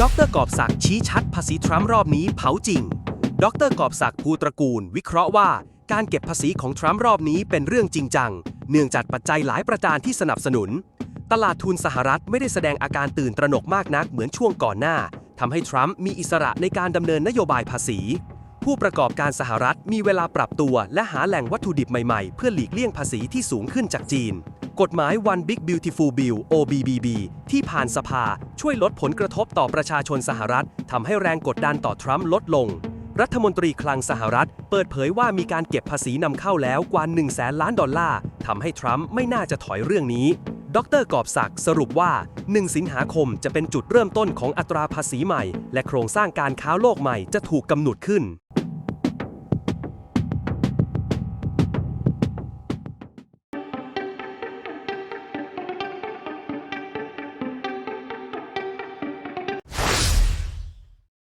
ดรกอบศักดิ์ชี้ชัดภาษีทรัมป์รอบนี้เผาจริง ดรกอบศักดิ์ภูตระกูล วิเคราะห์ว่า การเก็บภาษีของทรัมป์รอบนี้เป็นเรื่องจริงจัง เนื่องจากปัจจัยหลายประการที่สนับสนุน ตลาดทุนสหรัฐไม่ได้แสดงอาการตื่นตระหนกมากนักเหมือนช่วงก่อนหน้าทำให้ทรัมป์มีอิสระในการดำเนินนโยบายภาษี ผู้ประกอบการสหรัฐมีเวลาปรับตัว และหาแหล่งวัตถุดิบใหม่ๆ เพื่อหลีกเลี่ยงภาษีที่สูงขึ้นจากจีน กฎหมาย One Big Beautiful Bill OBBB ที่ผ่านสภาช่วยลดผลกระทบต่อประชาชนสหรัฐทำให้แรงกดดันต่อทรัมป์ลดลง รัฐมนตรีคลังสหรัฐ เปิดเผยว่ามีการเก็บภาษีนำเข้าแล้วกว่า1แสนล้านดอลลาร์ทำให้ทรัมป์ไม่น่าจะถอยเรื่องนี้ ดรกอบศักดิ์สรุปว่า 1 สิงหาคมจะเป็นจุดเริ่มต้นของอัตราภาษีใหม่ และโครงสร้างการค้าโลกใหม่จะถูกกำหนดขึ้น